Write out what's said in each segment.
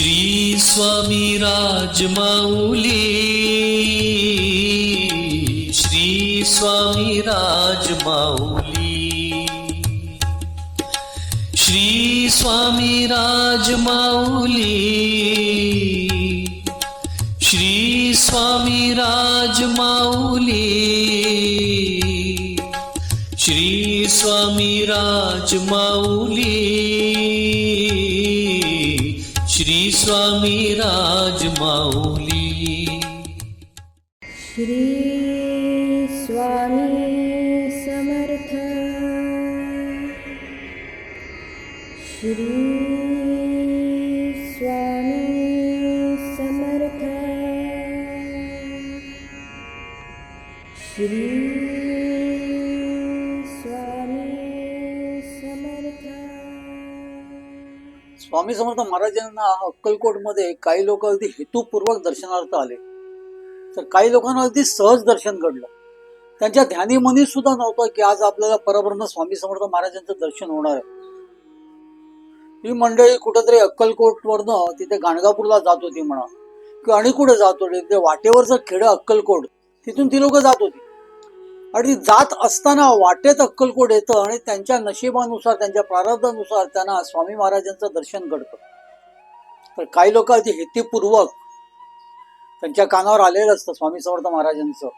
श्री स्वामी राजमाऊली श्री स्वामी राजमाऊली श्री स्वामी राजमाऊली श्री स्वामी राजमाऊली श्री स्वामी राजमाऊली। श्री स्वामी राजमाऊली श्री स्वामी समर्थ। श्री स्वामी समर्थ महाराजांना अक्कलकोटमध्ये काही लोक अगदी हेतूपूर्वक दर्शनार्थ आले. तर काही लोकांना अगदी सहज दर्शन घडलं. त्यांच्या ध्यानी मनी सुद्धा नव्हतं की आज आपल्याला परब्रह्म स्वामी समर्थ महाराजांचं दर्शन होणार आहे. ही मंडळी कुठेतरी अक्कलकोटवरनं तिथे गाणगापूरला जात होती म्हणा किंवा आणि कुठे जात होती ते वाटेवरचं खेडं अक्कलकोट तिथून ती लोक जात होती. आणि जात असताना वाटेत अक्कलकोट येतं आणि त्यांच्या नशिबानुसार त्यांच्या प्रारब्धानुसार त्यांना स्वामी महाराजांचं दर्शन घडतं. तर काही लोक अगदी हेतीपूर्वक त्यांच्या कानावर आलेलं असतं स्वामी समर्थ महाराजांचं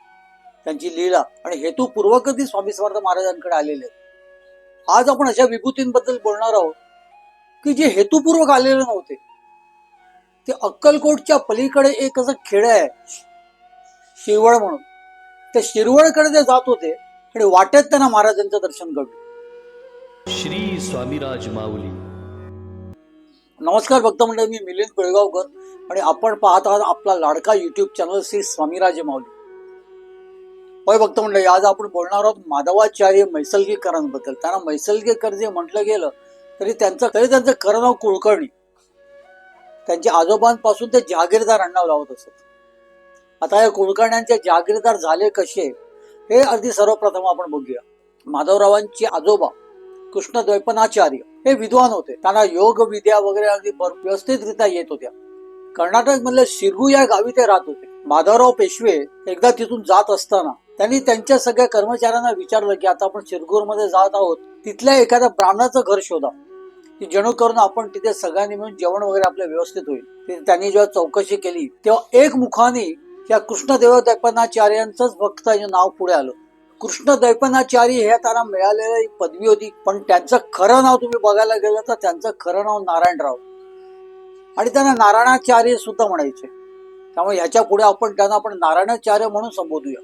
त्यांची लीला. आणि हेतूपूर्वक ती स्वामी समर्थ महाराजांकडे आलेले आहेत. आज आपण अशा विभूतींबद्दल बोलणार आहोत की जे हेतूपूर्वक आलेले नव्हते. ते अक्कलकोटच्या पलीकडे एक असं खेड आहे शिरवळ म्हणून. त्या शिरवळकडे ते जात होते आणि वाटेत त्यांना महाराजांचं दर्शन घडलं. श्री स्वामी राजमाऊली नमस्कार भक्त मंडळी मी मिलिंद पिळगावकर आणि आपण पाहत आहात आपला लाडका युट्यूब चॅनल श्री स्वामीराजे माऊली. होय भक्त मंडळी आज आपण बोलणार आहोत माधवाचार्य मैसलगीकरांबद्दल त्यांना मैसलगीकर जे म्हटलं गेलं तरी त्यांचं तरी त्यांचं खरं नाव कुलकर्णी. त्यांच्या आजोबांपासून ते जहागीरदार अण्णाव लावत असत. आता या कुलकर्ण्यांचे जागीरदार झाले कसे हे अगदी सर्वप्रथम आपण बघूया. माधवरावांचे आजोबा कृष्ण द्वैपनाचार्य हे विद्वान होते. त्यांना योग विद्या वगैरे अगदी व्यवस्थितरित्या येत होत्या. कर्नाटक मधल्या शिरगू या गावी ते राहत होते. माधवराव पेशवे एकदा तिथून जात असताना त्यांनी त्यांच्या सगळ्या कर्मचाऱ्यांना विचारलं की आता आपण शिरगूरमध्ये जात आहोत. तिथल्या एखाद्या ब्राह्मणाचं घर शोधा. की जेणेकरून आपण तिथे सगळ्यांनी मिळून जेवण वगैरे आपलं व्यवस्थित होईल. त्यांनी जेव्हा चौकशी केली तेव्हा एक मुखाने या कृष्णदेव दैपनाचार्यांचंच हे नाव पुढे आलं. कृष्ण दैपनाचारी हे त्यांना मिळालेलं पदवी होती पण त्यांचं खरं नाव तुम्ही बघायला गेलं तर त्यांचं खरं नाव नारायणराव. आणि त्यांना नारायणाचार्य सुद्धा म्हणायचे. त्यामुळे ह्याच्या पुढे आपण त्यांना आपण नारायणाचार्य म्हणून संबोधूया.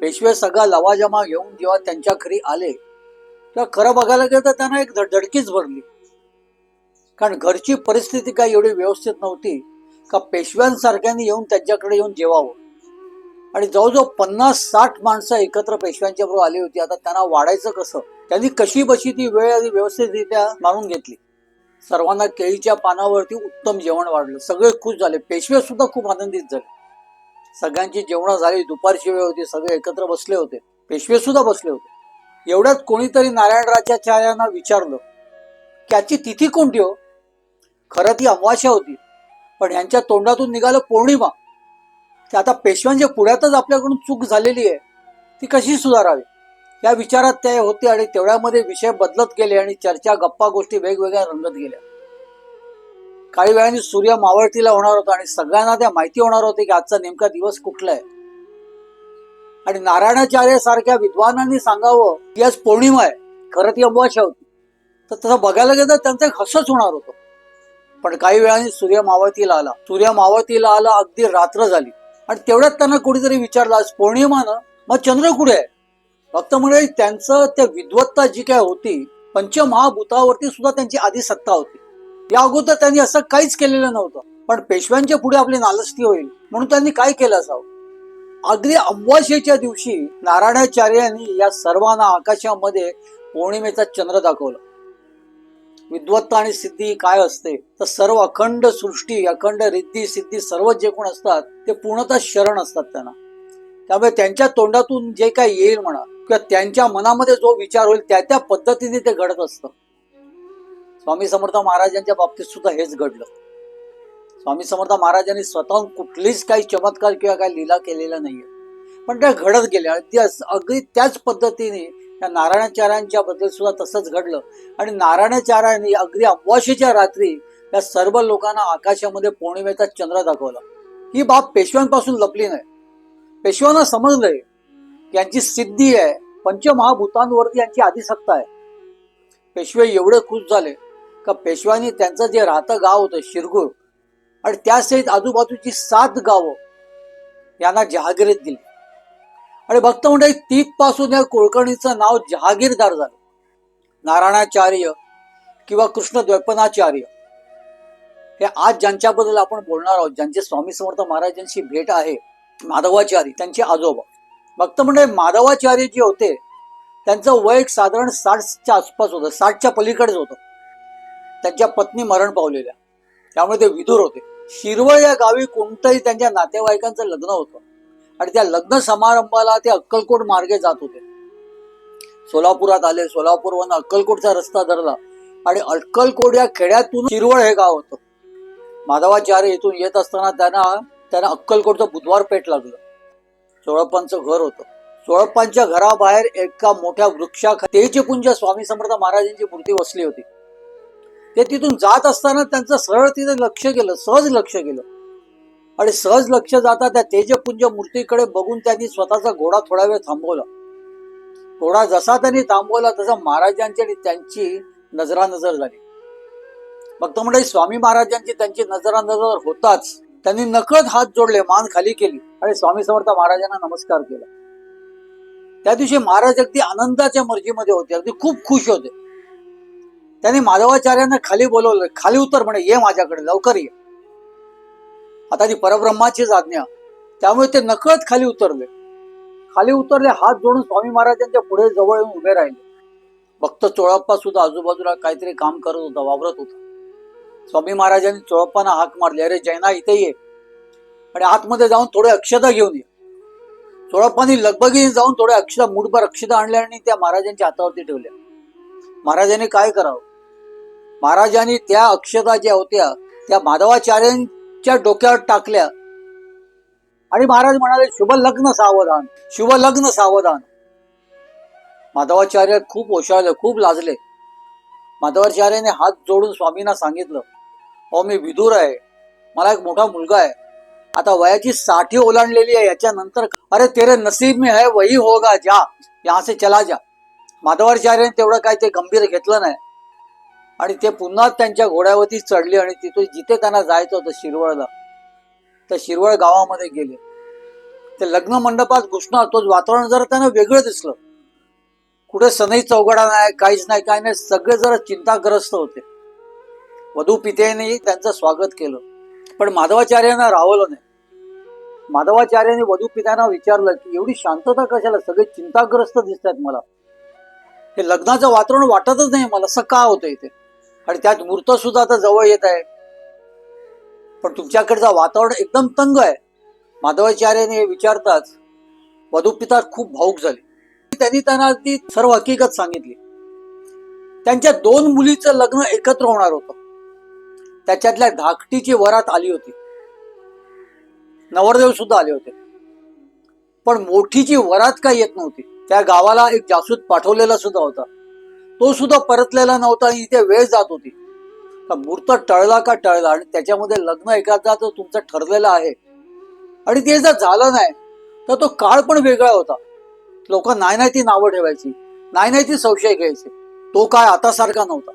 पेशवे सगळा लवाजमा घेऊन जेव्हा त्यांच्या घरी आले तेव्हा खरं बघायला गेलं तर त्यांना एक धडधडकीच भरली. कारण घरची परिस्थिती काही एवढी व्यवस्थित नव्हती. का पेशव्यांसारख्यांनी येऊन त्यांच्याकडे येऊन जेवावं. आणि जवळजवळ पन्नास साठ माणसं एकत्र पेशव्यांच्या बरोबर आली होती. आता त्यांना वाढायचं कसं? त्यांनी कशी बशी ती वेळ आधी व्यवस्थितरित्या मारून घेतली. सर्वांना केळीच्या पानावरती उत्तम जेवण वाढलं. सगळे खुश झाले. पेशवे सुद्धा खूप आनंदित झाले. सगळ्यांची जेवणं झाली. दुपारची वेळ होती. सगळे एकत्र बसले होते. पेशवे सुद्धा बसले होते. एवढ्यात कोणीतरी नारायणराजाच्या विचारलं की आजची तिथी कोणती हो? खरं ती अमावास्या होती. पण यांच्या तोंडातून निघालं पौर्णिमा. ते आता पेशव्यांच्या पुढ्यातच आपल्याकडून चूक झालेली आहे. ती कशी सुधारावी? या विचारात ते होते आणि तेवढ्यामध्ये विषय बदलत गेले आणि चर्चा गप्पा गोष्टी वेगवेगळ्या रंगत गेल्या. काही वेळाने सूर्य मावळतीला होणार होता आणि सगळ्यांना त्या माहिती होणार होते की आजचा नेमका दिवस कुठला आहे. आणि नारायणाचार्य सारख्या विद्वानांनी सांगावं की आज पौर्णिमा आहे. खरं ती अमावास्या होती. तर तसं बघायला गेलं तर त्यांचं एक हसच होणार होतं. पण काही वेळाने सूर्य मावळतीला आला. सूर्य मावळतीला आला अगदी रात्र झाली. आणि तेवढ्यात त्यांना कोणीतरी विचारलं आज पौर्णिमा ना? मग चंद्र कुठे आहे? फक्त म्हणजे त्यांचं त्या विद्वत्ता जी काय होती पंचमहाभूतावरती सुद्धा त्यांची आधी सत्ता होती. या अगोदर त्यांनी असं काहीच केलेलं नव्हतं. पण पेशव्यांच्या पुढे आपली नालस्ती होईल. म्हणून त्यांनी काय केलं असावं? अगदी अमावास्येच्या दिवशी नारायणाचार्यांनी या सर्वांना आकाशामध्ये पौर्णिमेचा चंद्र दाखवला. विद्वत्ता आणि सिद्धी काय असते? तर सर्व अखंड सृष्टी अखंड रिद्धी सिद्धी सर्व जे कोण असतात ते पूर्णतः शरण असतात त्यांना. त्यामुळे त्यांच्या तोंडातून जे काय येईल म्हणा किंवा त्यांच्या मनामध्ये जो विचार होईल त्या त्या पद्धतीने ते घडत असतं. स्वामी समर्थ महाराजांच्या बाबतीत सुद्धा हेच घडलं. स्वामी समर्थ महाराजांनी स्वतःहून कुठलीच काही चमत्कार किंवा काही लीला केलेला नाहीये पण त्या घडत गेल्या. आणि त्या अगदी त्याच पद्धतीने या नारायणाचार्यांच्या बद्दल सुद्धा तसंच घडलं. आणि नारायणाचार्यांनी अगदी अमावास्येच्या रात्री या सर्व लोकांना आकाशामध्ये पौर्णिमेचा चंद्र दाखवला. ही बाब पेशव्यांपासून लपली नाही. पेशव्यांना समजलंय की यांची सिद्धी आहे पंचमहाभूतांवरती यांची आदिसत्ता आहे. पेशवे एवढे खुश झाले का पेशव्यांनी त्यांचं जे राहतं गाव होतं शिरगूर आणि त्यासहित आजूबाजूची सात गावं यांना जहागिरीत दिली. आणि भक्त म्हणजे तिथपासून या कुळकर्णीचं नाव जहागीरदार झालं. नारायणाचार्य किंवा कृष्ण द्वैपनाचार्य. हे आज ज्यांच्याबद्दल आपण बोलणार आहोत ज्यांचे स्वामी समर्थ महाराजांशी भेट आहे माधवाचार्य त्यांचे आजोबा. भक्त म्हणजे माधवाचार्य जे होते त्यांचं वय एक साधारण साठच्या आसपास होतं साठच्या पलीकडेच होतं. त्यांच्या पत्नी मरण पावलेल्या. त्यामुळे ते विदूर होते. शिरवळ या गावी कोणतंही त्यांच्या नातेवाईकांचं लग्न होतं. आणि त्या लग्न समारंभाला ते अक्कलकोट मार्गे जात होते. सोलापुरात आले सोलापूरवरून अक्कलकोटचा रस्ता धरला आणि अक्कलकोट या खेड्यातून शिरवळ हे गाव होतं. माधवाचार्य इथून येत असताना त्यांना त्यांना अक्कलकोटचं बुधवार पेठ लागलं. चोळप्पांचं घर होतं. चोळप्पांच्या घराबाहेर एका मोठ्या वृक्षाखा तेजपुंज स्वामी समर्थ महाराजांची मूर्ती वसली होती. ते तिथून जात असताना त्यांचं सरळ तिथे लक्ष गेलं सहज लक्ष गेलं. आणि सहज लक्ष जाता त्या तेजपुंज मूर्तीकडे बघून त्यांनी स्वतःचा घोडा थोडा वेळ थांबवला. घोडा जसा त्यांनी थांबवला तसा महाराजांची आणि त्यांची नजरानजर झाली. भक्त म्हणजे स्वामी महाराजांची त्यांची नजरानजर होताच. त्यांनी नकळत हात जोडले मान खाली केली आणि स्वामी समर्थ महाराजांना नमस्कार केला. त्या दिवशी महाराज अगदी आनंदाच्या मर्जीमध्ये होते अगदी खूप खुश होते. त्यांनी माधवाचार्यांना खाली बोलवलं खाली उतर म्हणे ये माझ्याकडे लवकर ये. आता ती परब्रह्माचीच आज्ञा. त्यामुळे ते नकळत खाली उतरले. खाली उतरले हात जोडून स्वामी महाराजांच्या पुढे जवळ येऊन उभे राहिले. भक्त चोळप्पा सुद्धा आजूबाजूला काहीतरी काम करत होता वावरत होता. स्वामी महाराजांनी चोळप्पांना हाक मारली अरे जैना इथे ये. आणि आतमध्ये जाऊन थोडे अक्षता घेऊन ये. चोळप्पानी लगबगीने जाऊन थोडे अक्षता मुठभर अक्षता आणल्या आणि त्या महाराजांच्या हातावरती ठेवल्या. महाराजांनी काय करावं? महाराजांनी त्या अक्षता ज्या होत्या त्या त्यांच्या डोक्यावर टाकल्या. आणि महाराज म्हणाले शुभ लग्न सावधान शुभ लग्न सावधान. माधवाचार्य खूप ओशाळले खूप लाजले. माधवाचार्याने हात जोडून स्वामींना सांगितलं अहो मी विदूर आहे मला एक मोठा मुलगा आहे. आता वयाची साठी ओलांडलेली आहे याच्यानंतर अरे तेरे नसीब में है वही होगा जा यहाँ से चला जा. माधवाचार्याने तेवढं काय ते गंभीर घेतलं नाही. आणि ते पुन्हा त्यांच्या घोड्यावरती चढले आणि तिथे जिथे त्यांना जायचं होतं शिरवळला तर शिरवळ गावामध्ये गेले. ते लग्न मंडपात घुसणार तो वातावरण जरा त्यांना वेगळं दिसलं. कुठे सनई चौघडा नाही काहीच नाही काय नाही सगळे जरा चिंताग्रस्त होते. वधू पितेने त्यांचं स्वागत केलं. पण माधवाचार्यांना राहवलं नाही. माधवाचार्याने वधू पित्यांना विचारलं की एवढी शांतता कशाला? सगळे चिंताग्रस्त दिसत आहेत मला. हे लग्नाचं वातावरण वाटतच नाही मला. असं का होतं इथे आणि त्यात मूर्त सुद्धा आता जवळ येत आहे. पण तुमच्याकडचं वातावरण एकदम तंग आहे. माधवाचार्याने विचारताच वधूपिता खूप भाऊक झाले. त्यांनी त्यांना ती सर्व हकीकत सांगितली. त्यांच्या दोन मुलीचं लग्न एकत्र होणार होतं. त्याच्यातल्या धाकटीची वरात आली होती. नवरदेव सुद्धा आले होते. पण मोठीची वरात काय येत नव्हती. त्या गावाला एक जासूद पाठवलेला सुद्धा होता. तो सुद्धा परतलेला नव्हता आणि इथे वेळ जात होती. मूर्त टळला का टळला आणि त्याच्यामध्ये लग्न एखादा तर तुमचं ठरलेलं आहे. आणि ते जर झालं नाही तर तो काळ पण वेगळा होता. लोक नाही नाही ती नावं ठेवायची नाही नाही ती संशय घ्यायचे. तो काय आता सारखा नव्हता.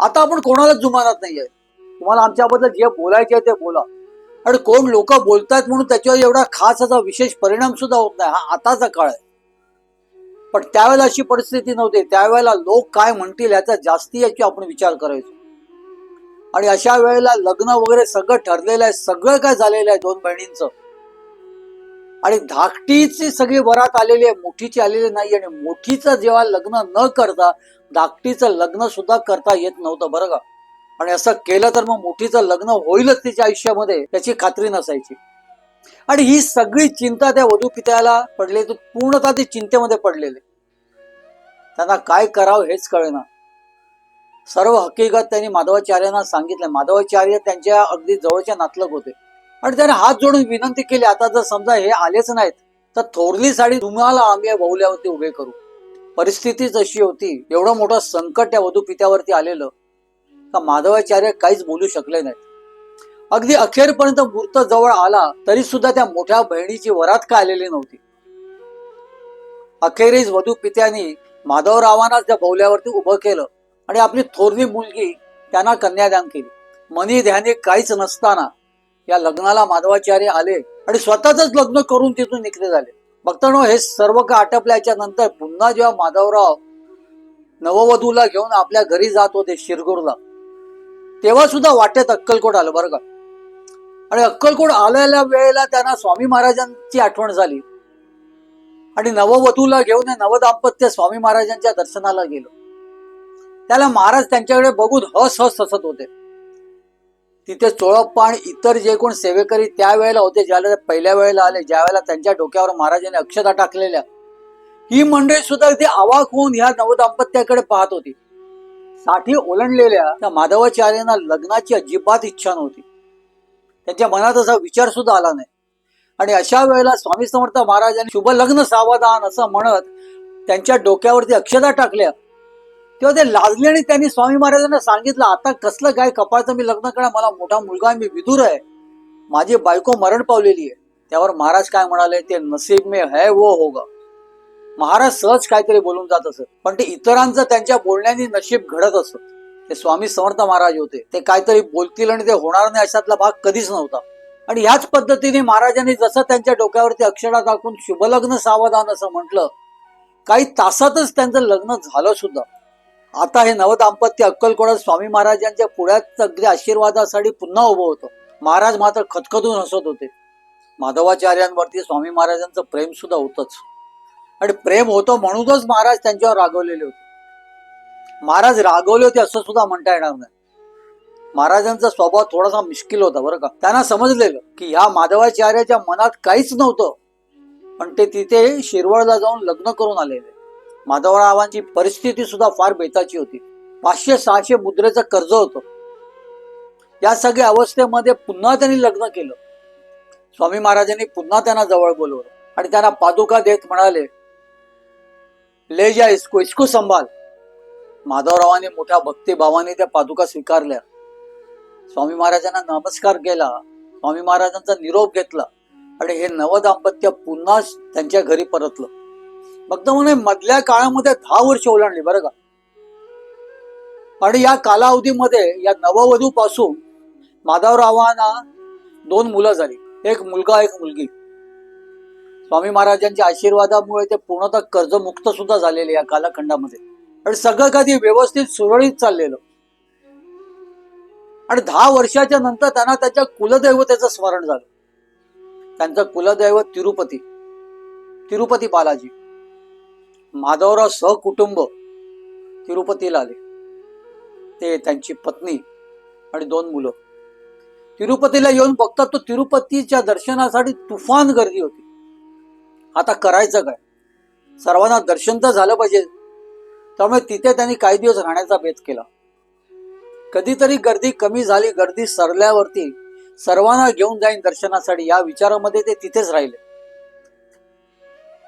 आता आपण कोणालाच जुमानत नाहीये. तुम्हाला आमच्याबद्दल जे बोलायचे आहे ते बोला. आणि कोण लोक बोलतायत म्हणून त्याच्यावर एवढा खास असा विशेष परिणाम सुद्धा होत नाही. हा आताचा काळ आहे. पण त्यावेळेला अशी परिस्थिती नव्हती. त्यावेळेला लोक काय म्हणतील याचा जास्ती याची आपण विचार करायचो. आणि अशा वेळेला लग्न वगैरे सगळं ठरलेलं आहे सगळं काय झालेलं आहे दोन बहिणींचं. आणि धाकटीची सगळी वरात आलेली आहे मोठीची आलेली नाही आणि मोठीचं जेव्हा लग्न न करता धाकटीचं लग्न सुद्धा करता येत नव्हतं बरं का. आणि असं केलं तर मग मोठीचं लग्न होईलच तिच्या आयुष्यामध्ये त्याची खात्री नसायची. आणि ही सगळी चिंता त्या वधू पित्याला पडले तर पूर्णतः ते चिंतेमध्ये पडलेले. त्यांना काय करावं हेच कळेना. सर्व हकीकत त्यांनी माधवाचार्यांना सांगितलं. माधवाचार्य त्यांच्या अगदी जवळच्या नातलग होते. आणि त्याने हात जोडून विनंती केली आता जर समजा हे आलेच नाहीत तर थोरली साडी तुम्हाला आम्ही बहुल्यावरती उभे करू. परिस्थितीच अशी होती एवढं मोठं संकट त्या वधू पित्यावरती आलेलं का माधवाचार्य काहीच बोलू शकले नाहीत. अगदी अखेरपर्यंत मूर्त जवळ आला तरी सुद्धा त्या मोठ्या बहिणीची वरात का आलेली नव्हती. अखेरीस वधू पित्यानी माधवरावांना त्या बौल्यावरती उभं केलं आणि आपली थोरली मुलगी त्यांना कन्यादान केली. मनी ध्याने काहीच नसताना या लग्नाला माधवाचार्य आले आणि स्वतःच लग्न करून तिथून निघले झाले. भक्तांनो हे सर्व का आटपल्याच्या नंतर पुन्हा जेव्हा माधवराव नववधूला घेऊन आपल्या घरी जात होते शिरगूरला तेव्हा सुद्धा वाटेत अक्कलकोट आलं बरं का? आणि अक्कलकोट आलेल्या वेळेला त्यांना स्वामी महाराजांची आठवण झाली. आणि नववधूला घेऊन नवदाम्पत्य स्वामी महाराजांच्या दर्शनाला गेलो. त्याला महाराज त्यांच्याकडे बघून हस हस हसत होते. तिथे चोळप्पा आणि इतर जे कोण सेवेकरी त्यावेळेला होते ज्यावेळेला ते पहिल्या वेळेला आले ज्या वेळेला त्यांच्या डोक्यावर महाराजांनी अक्षता टाकलेल्या ही मंडळी सुद्धा अगदी आवाक होऊन ह्या नवदाम्पत्याकडे पाहत होती. साठी ओलंडलेल्या त्या माधवाचार्यांना लग्नाची अजिबात इच्छा नव्हती. त्यांच्या मनात असा विचार सुद्धा आला नाही. आणि अशा वेळेला स्वामी समर्थ महाराजांनी शुभ लग्न सावधान असं म्हणत त्यांच्या डोक्यावरती अक्षता टाकल्या. तेव्हा ते लाजले आणि त्यांनी स्वामी महाराजांना सांगितलं आता कसलं काय कपाळचं मी लग्न करा मला मोठा मुलगा मी विदूर आहे. माझी बायको मरण पावलेली आहे. त्यावर महाराज काय म्हणाले ते नसीब में है वो होगा. महाराज सहज काहीतरी बोलून जात असत पण ते इतरांचं त्यांच्या बोलण्याने नशीब घडत असत. ते स्वामी समर्थ महाराज होते. ते काहीतरी बोलतील आणि ते होणार नाही अशातला भाग कधीच नव्हता. आणि ह्याच पद्धतीने महाराजांनी जसं त्यांच्या डोक्यावरती अक्षरा टाकून शुभलग्न सावधान असं म्हटलं काही तासातच त्यांचं लग्न झालं सुद्धा. आता हे नवदाम्पत्य अक्कलकोटात स्वामी महाराजांच्या पुढ्यात अगदी आशीर्वादासाठी पुन्हा उभं होतं. महाराज मात्र खतखतून हसत होते. माधवाचार्यांवरती स्वामी महाराजांचं प्रेम सुद्धा होतंच. आणि प्रेम होतं म्हणूनच महाराज त्यांच्यावर रागवलेले होते. महाराज रागवले होते असं सुद्धा म्हणता येणार नाही. महाराजांचा स्वभाव थोडासा मिश्किल होता बरं का. त्यांना समजलेलं की ह्या माधवाचार्याच्या मनात काहीच नव्हतं. पण ते तिथे शिरवळला जाऊन लग्न करून आलेले. माधवरावांची परिस्थिती सुद्धा फार बेताची होती. पाचशे सहाशे मुद्रेचं कर्ज होतं. या सगळ्या अवस्थेमध्ये पुन्हा त्यांनी लग्न केलं. स्वामी महाराजांनी पुन्हा त्यांना जवळ बोलवलं आणि त्यांना पादुका देत म्हणाले ले जा इसको इसको संभाल. माधवरावांनी मोठ्या भक्तिभावाने त्या पादुका स्वीकारल्या. स्वामी महाराजांना नमस्कार केला. स्वामी महाराजांचा निरोप घेतला. आणि हे नवदाम्पत्य पुन्हा त्यांच्या घरी परतलं. भक्त म्हणे मधल्या काळामध्ये दहा वर्ष ओलांडली बरं का? आणि या कालावधीमध्ये या नववधू पासून माधवरावांना दोन मुलं झाली. एक मुलगा एक मुलगी. स्वामी महाराजांच्या आशीर्वादामुळे ते पूर्णतः कर्जमुक्त सुद्धा झालेले या कालखंडामध्ये. आणि सगळं कधी व्यवस्थित सुरळीत चाललेलं. आणि दहा वर्षाच्या नंतर त्यांना त्याच्या कुलदैवतेचं स्मरण झालं. त्यांचं कुलदैवत तिरुपती तिरुपती बालाजी. माधवराव सहकुटुंब तिरुपतीला आले. ते त्यांची पत्नी आणि दोन मुलं. तिरुपतीला येऊन बघतात तो तिरुपतीच्या दर्शनासाठी तुफान गर्दी होती. आता करायचं काय? सर्वांना दर्शन तर झालं पाहिजे. त्यामुळे तिथे त्यांनी काही दिवस राहण्याचा बेत केला. कधीतरी गर्दी कमी झाली गर्दी सरल्यावरती सर्वांना घेऊन जाईन दर्शनासाठी. या विचारामध्ये ते तिथेच राहिले.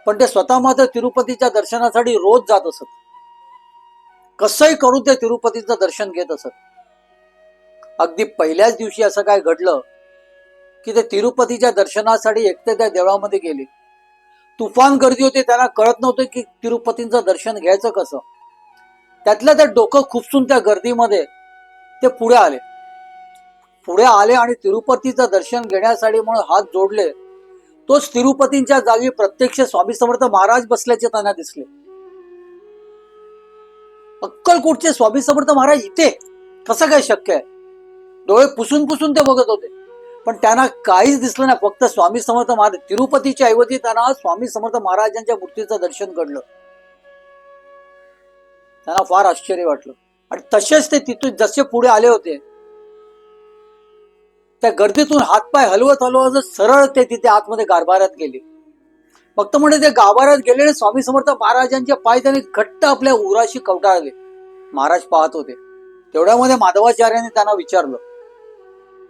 पण ते स्वतः मात्र तिरुपतीच्या दर्शनासाठी रोज जात असत. कसंही करून ते तिरुपतीचं दर्शन घेत असत. अगदी पहिल्याच दिवशी असं काय घडलं की ते तिरुपतीच्या दर्शनासाठी एकटे त्या देवळामध्ये गेले. तुफान गर्दी होती त्यांना कळत नव्हतं की तिरुपतींचं दर्शन घ्यायचं कसं. त्यातल्या त्या डोकं खुपसून त्या गर्दीमध्ये ते पुढे आले. पुढे आले आणि तिरुपतीचं दर्शन घेण्यासाठी म्हणून हात जोडले. तोच तिरुपतींच्या जागी प्रत्यक्ष स्वामी समर्थ महाराज बसल्याचे त्यांना दिसले. अक्कलकोटचे स्वामी समर्थ महाराज इथे? कसं काय शक्य आहे? डोळे पुसून पुसून ते बघत होते. पण त्यांना काहीच दिसलं नाही. फक्त स्वामी समर्थ महाराज तिरुपतीच्या ऐवजी त्यांना स्वामी समर्थ महाराजांच्या मूर्तीचं दर्शन घडलं. त्यांना फार आश्चर्य वाटलं. आणि तसेच ते तिथून जसे पुढे आले होते त्या गर्दीतून हातपाय हलवत हलवत सरळ ते तिथे आतमध्ये गारभारात गेले. फक्त म्हणजे ते गाभाऱ्यात गेले स्वामी समर्थ महाराजांचे पाय त्यांनी घट्ट आपल्या उराशी कवटाळले. महाराज पाहत होते. तेवढ्यामध्ये माधवाचार्याने त्यांना विचारलं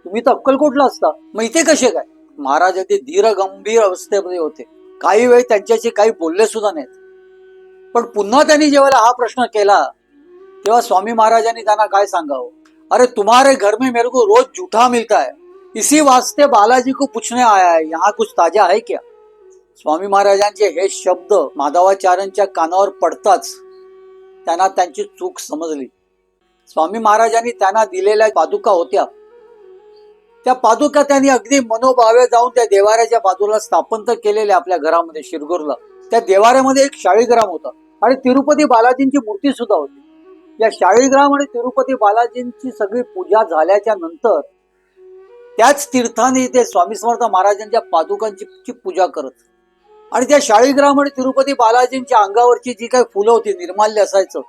तुम्ही तर अक्कलकोटला असता मग इथे कसे काय? महाराज अगदी धीर गंभीर अवस्थेमध्ये होते. काही वेळ त्यांच्याशी काही बोलले सुद्धा नाहीत. पण पुन्हा त्यांनी जेव्हा हा प्रश्न केला तेव्हा स्वामी महाराजांनी त्यांना काय सांगावं? अरे तुम्हारे घर में मेरे को रोज जूठा मिलता है. इसी वास्ते बालाजी को पूछने आया है यहाँ कुछ ताजा है क्या? स्वामी महाराजांचे हे शब्द माधवाचार्यांच्या कानावर पडताच त्यांना त्यांची चूक समजली. स्वामी महाराजांनी त्यांना दिलेल्या पादुका होत्या. त्या पादुका त्यांनी अगदी मनोभावे जाऊन त्या देवाऱ्याच्या बाजूला स्थापन तर केलेल्या आपल्या घरामध्ये शिरगुरला. त्या देवाऱ्यामध्ये एक शाळीग्राम होता. आणि तिरुपती बालाजींची मूर्ती सुद्धा होती. या शाळीग्राम आणि तिरुपती बालाजींची सगळी पूजा झाल्याच्यानंतर त्याच तीर्थाने ते स्वामी समर्थ महाराजांच्या पादुकांची ची पूजा करत. आणि त्या शाळीग्राम आणि तिरुपती बालाजींच्या अंगावरची जी काही फुलं होती निर्माल्य असायचं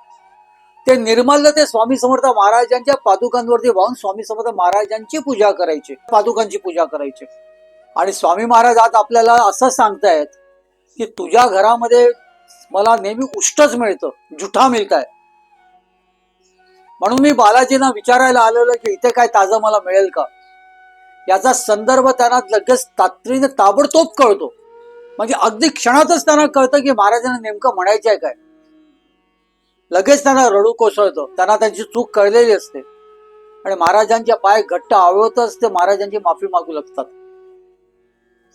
ते निर्माल्य ते स्वामी समर्थ महाराजांच्या पादुकांवरती वाहून स्वामी समर्थ महाराजांची पूजा करायची पादुकांची पूजा करायची. आणि स्वामी महाराज आज आपल्याला असं सांगतायत की तुझ्या घरामध्ये मला नेहमी उष्टच मिळतं. जुठा मिळताय म्हणून मी बालाजींना विचारायला आलेलो की इथे काय ताजं मला मिळेल का? याचा संदर्भ त्यांना लगेच तात्रीने ताबडतोब कळतो. म्हणजे अगदी क्षणातच त्यांना कळतं की महाराजांना नेमकं म्हणायचं आहे काय. लगेच त्यांना रडू कोसळतं. त्यांना त्यांची चूक कळलेली असते. आणि महाराजांच्या पाय घट्ट आवळतच ते महाराजांची माफी मागू लागतात.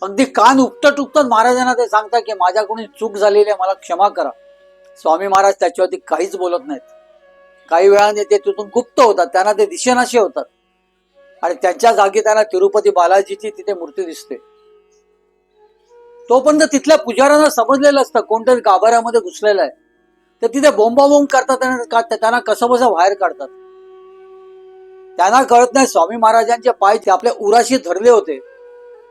अगदी कान उपटत उपटत महाराजांना ते सांगतात की माझ्याकडून चूक झालेली आहे मला क्षमा करा. स्वामी महाराज त्याच्यावरती काहीच बोलत नाहीत. काही वेळाने ते तिथून गुप्त होतात त्यांना ते दिशेनाशे होतात. आणि त्यांच्या जागी त्यांना तिरुपती बालाजीची तिथे मूर्ती दिसते. तोपर्यंत तिथल्या पुजाऱ्यांना समजलेलं असतं कोणतरी गाभाऱ्यामध्ये घुसलेलं आहे. तर तिथे बोंबाबोंब करतात त्यांना कसं बसं बाहेर काढतात. त्यांना कळत नाही स्वामी महाराजांचे पाय ते आपल्या उराशी धरले होते.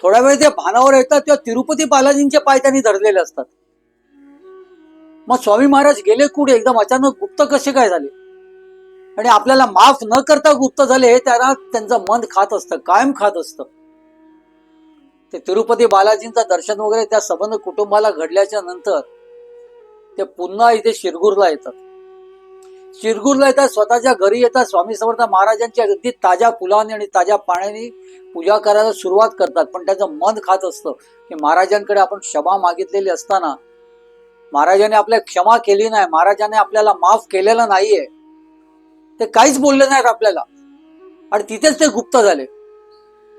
थोड्या वेळ ते भानावर येतात तेव्हा तिरुपती बालाजींचे पाय त्यांनी धरलेले असतात. मग स्वामी महाराज गेले कुठे? एकदम अचानक गुप्त कसे काय झाले? आणि आपल्याला माफ न करता गुप्त झाले हे त्यांना त्यांचं मन खात असतं कायम खात असतं. ते तिरुपती बालाजींचं दर्शन वगैरे त्या संबंध कुटुंबाला घडल्याच्या नंतर ते पुन्हा इथे शिरगूरला येतात. चिरगुरला येतात स्वतःच्या घरी येतात स्वामी समर्थ महाराजांची अगदी ताज्या फुलांनी आणि ताज्या पाण्याने पूजा करायला सुरुवात करतात. पण त्याचं मन खात असतं की महाराजांकडे आपण क्षमा मागितलेली असताना महाराजांनी आपल्या क्षमा केली नाही महाराजांनी आपल्याला माफ केलेलं नाहीये. ते काहीच बोलले नाहीत आपल्याला. आणि तिथेच ते गुप्त झाले.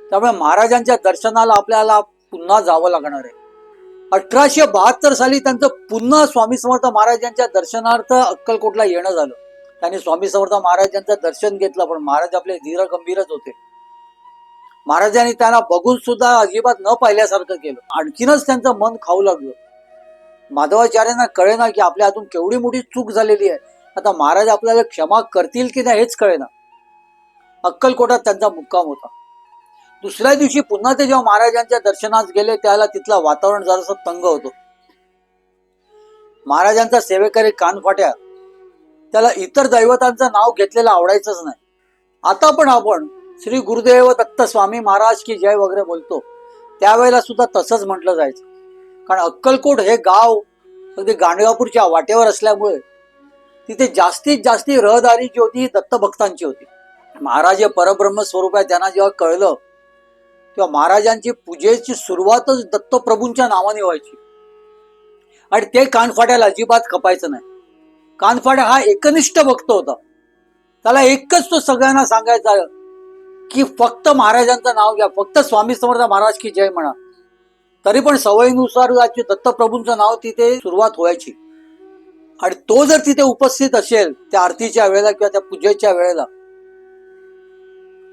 त्यामुळे महाराजांच्या दर्शनाला आपल्याला पुन्हा जावं लागणार आहे. अठराशे बहात्तर साली त्यांचं पुन्हा स्वामी समर्थ महाराजांच्या दर्शनार्थ अक्कलकोटला येणं झालं. त्यांनी स्वामी समर्थ महाराजांचं दर्शन घेतलं पण महाराज आपले धीर गंभीरच होते. महाराजांनी त्यांना बघून सुद्धा अजिबात न पाहिल्यासारखं केलं. आणखीनच त्यांचं मन खाऊ लागलं. माधवाचार्यांना कळेना की आपल्या हातून केवढी मोठी चूक झालेली आहे. आता महाराज आपल्याला क्षमा करतील की नाही हेच कळेना. अक्कलकोटात त्यांचा मुक्काम होता. दुसऱ्या दिवशी पुन्हा ते जेव्हा महाराजांच्या दर्शनास गेले त्याला तिथला वातावरण जरासं तंग होतो. महाराजांचा सेवेकरी कानफाट्या त्याला इतर दैवतांचं नाव घेतलेलं आवडायचंच नाही. आता पण आपण श्री गुरुदेव दत्त स्वामी महाराज की जय वगैरे बोलतो. त्यावेळेला सुद्धा तसंच म्हटलं जायचं. कारण अक्कलकोट हे गाव अगदी गाणगापूरच्या वाटेवर असल्यामुळे तिथे जास्तीत जास्ती रहदारी जी होती ही दत्तभक्तांची होती. महाराज हे परब्रह्म स्वरूप आहे त्यांना जेव्हा कळलं किंवा महाराजांची पूजेची सुरुवातच दत्तप्रभूंच्या नावाने व्हायची. आणि ते कानफाट्याला अजिबात खपायचं नाही. कानफाट्या हा एकनिष्ठ भक्त होता. त्याला एकच तो सगळ्यांना सांगायचा की फक्त महाराजांचं नाव घ्या फक्त स्वामी समर्थ महाराज की जय म्हणा. तरी पण सवयीनुसार दत्तप्रभूंचं नाव तिथे सुरुवात व्हायची. आणि तो जर तिथे उपस्थित असेल त्या आरतीच्या वेळेला किंवा त्या पूजेच्या वेळेला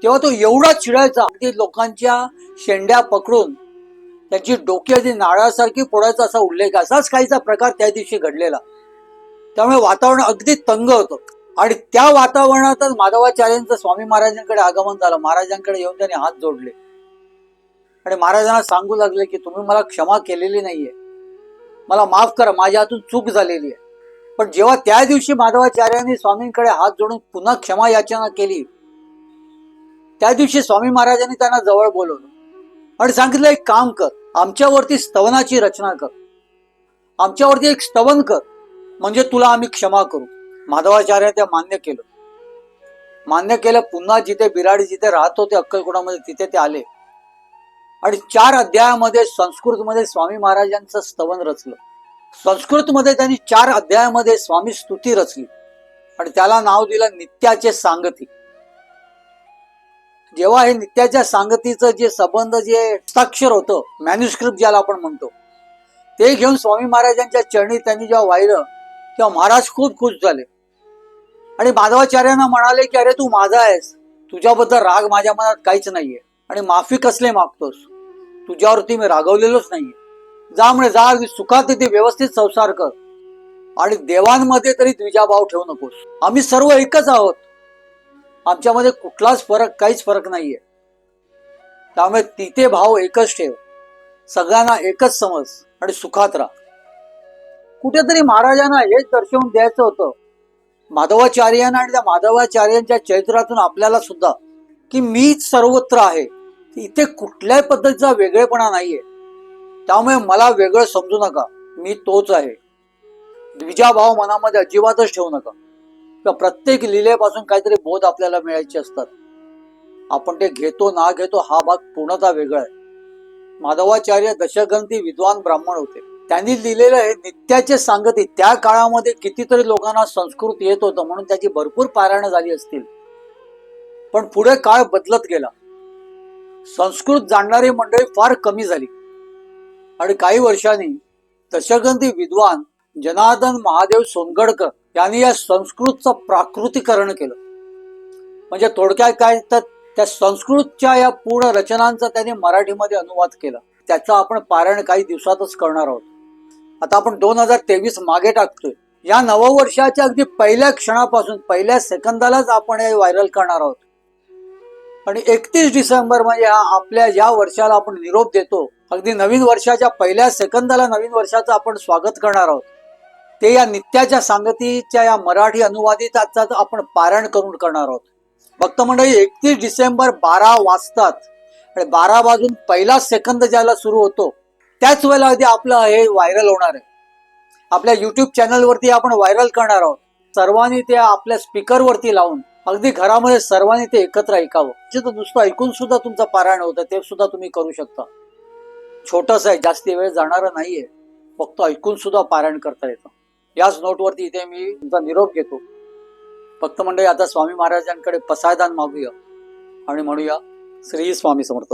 तेव्हा तो एवढा चिडायचा अगदी लोकांच्या शेंड्या पकडून त्यांची डोकी नाळासारखी फोडायचा असा उल्लेख असाच काहीचा प्रकार त्या दिवशी घडलेला. त्यामुळे वातावरण अगदी तंग होतं. आणि त्या वातावरणातच माधवाचार्यांचं स्वामी महाराजांकडे आगमन झालं. महाराजांकडे येऊन त्यांनी हात जोडले. आणि महाराजांना सांगू लागले की तुम्ही मला क्षमा केलेली नाहीये. मला माफ करा माझ्या हातून चूक झालेली आहे. पण जेव्हा त्या दिवशी माधवाचार्यांनी स्वामींकडे हात जोडून पुन्हा क्षमा याचना केली त्या दिवशी स्वामी महाराजांनी त्यांना जवळ बोलवलं. आणि सांगितलं एक काम कर आमच्यावरती स्तवनाची रचना कर. आमच्यावरती एक स्तवन कर म्हणजे तुला आम्ही क्षमा करू. माधवाचार्य ते मान्य केलं. मान्य केलं पुन्हा जिथे बिराडी जिथे राहत होते अक्कलकोणामध्ये तिथे ते आले. आणि चार अध्यायामध्ये संस्कृतमध्ये स्वामी महाराजांचं स्तवन रचलं. संस्कृतमध्ये त्यांनी चार अध्यायामध्ये स्वामी स्तुती रचली. आणि त्याला नाव दिलं नित्याचे सांगती. जेव्हा हे नित्याच्या सांगतीचं जे संबंध जे हस्ताक्षर होतं मॅन्युस्क्रिप्ट ज्याला आपण म्हणतो ते घेऊन स्वामी महाराजांच्या चरणी त्यांनी जेव्हा वाहिलं तेव्हा महाराज खूप खुश झाले. आणि माधवाचार्यांना म्हणाले की अरे तू माझा आहेस. तुझ्याबद्दल राग माझ्या मनात काहीच नाहीये. आणि माफी कसले मागतोस? तुझ्यावरती मी रागवलेलोच नाहीये. जा म्हणे जा सुखात तिथे व्यवस्थित संसार कर. आणि देवांमध्ये तरी द्विजाभाव ठेवू नकोस. आम्ही सर्व एकच आहोत. आमच्यामध्ये कुठलाच फरक काहीच फरक नाहीये. त्यामुळे तिथे भाव एकच ठेव. सगळ्यांना एकच समज आणि सुखात राहा. कुठेतरी महाराजांना हेच दर्शवून द्यायचं होतं. माधवाचार्यांना आणि त्या माधवाचार्यांच्या चरित्रातून आपल्याला सुद्धा की मीच सर्वत्र आहे. इथे कुठल्याही पद्धतीचा वेगळेपणा नाहीये. त्यामुळे मला वेगळं समजू नका. मी तोच आहे. द्विजाभाव मनामध्ये अजिबातच ठेवू नका. किंवा प्रत्येक लिलेपासून काहीतरी बोध आपल्याला मिळायचे असतात. आपण ते घेतो ना घेतो हा भाग पूर्णतः वेगळा आहे. माधवाचार्य दशग्रंथी विद्वान ब्राह्मण होते. त्यांनी लिहिलेलं आहे नित्याचे सांगती त्या काळामध्ये कितीतरी लोकांना संस्कृत येत होतं म्हणून त्याची भरपूर पारायणं झाली असतील. पण पुढे काळ बदलत गेला. संस्कृत जाणणारी मंडळी फार कमी झाली. आणि काही वर्षांनी दशग्रंथी विद्वान जनार्दन महादेव सोनगडकर यांनी या संस्कृतचं प्राकृतीकरण केलं. म्हणजे थोडक्यात काय तर त्या संस्कृतच्या या पूर्ण रचनांचा त्यांनी मराठीमध्ये अनुवाद केला. त्याचा आपण पारायण काही दिवसातच करणार आहोत. आता आपण दोन हजार तेवीस मागे टाकतोय. या नववर्षाच्या अगदी पहिल्या क्षणापासून पहिल्या सेकंदालाच आपण हे व्हायरल करणार आहोत. आणि एकतीस डिसेंबर म्हणजे हा आपल्या या वर्षाला आपण निरोप देतो. अगदी नवीन वर्षाच्या पहिल्या सेकंदाला नवीन वर्षाचं आपण स्वागत करणार आहोत. ते या नित्याच्या सांगतीच्या या मराठी अनुवादिताचा आपण पारायण करून करणार आहोत. भक्त मंडळी एकतीस डिसेंबर बारा वाजतात आणि बारा वाजून पहिला सेकंद ज्याला सुरू होतो त्याच वेळेला अगदी आपलं हे व्हायरल होणार आहे. आपल्या युट्यूब चॅनलवरती आपण व्हायरल करणार आहोत. सर्वांनी ते आपल्या स्पीकरवरती लावून अगदी घरामध्ये सर्वांनी ते एकत्र ऐकावं. जे तर नुसतं ऐकून सुद्धा तुमचं पारायण होतं ते सुद्धा तुम्ही करू शकता. छोटस आहे जास्ती वेळ जाणारं नाहीये. फक्त ऐकून सुद्धा पारायण करता येतं. याच नोटवरती इथे मी तुमचा निरोप घेतो. भक्त मंडळी आता स्वामी महाराजांकडे पसायदान मागूया. आणि म्हणूया श्री स्वामी समर्थ.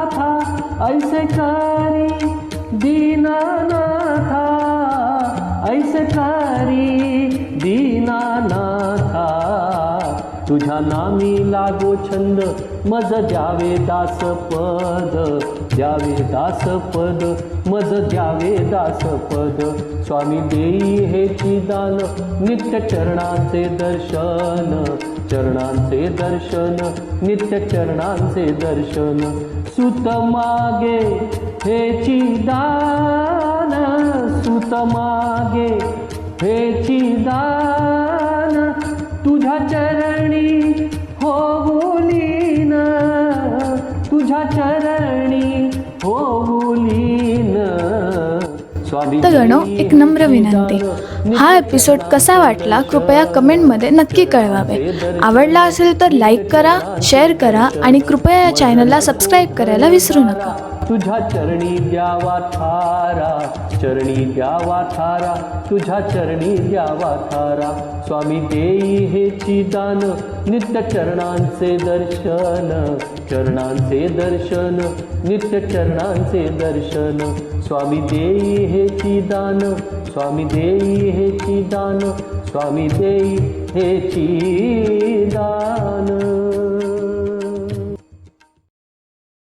ऐसे करी दीनानाथा ऐसे करी दीनानाथा। तुझ्या नामी लागो छंद मज द्यावे दास पद द्यावे दास पद मज द्यावे दास पद स्वामी देई हे दान नित्य चरणाचे दर्शन। चरणांचे दर्शन नित्य चरणांचे दर्शन. सुत मागे हेची दान सुत मागे हेची दान. तुझ्या चरणी हो बोलीन तुझ्या चरणी भक्तगणो गणो एक नम्र विनंती. हा एपिसोड कसा वाटला कृपया कमेंटमध्ये नक्की कळवावे. आवडला असेल तर लाईक करा शेअर करा आणि कृपया या चॅनलला सबस्क्राईब करायला विसरू नका. तुझ्या चरणी द्यावा थारा चरणी द्यावा थारा तुझ्या चरणी द्यावा थारा. स्वामी देई हे दान नित्य चरणांचे दर्शन चरणांचे दर्शन नित्य चरणांचे दर्शन. स्वामी देई हे दान स्वामी देई हे दान स्वामी देई हे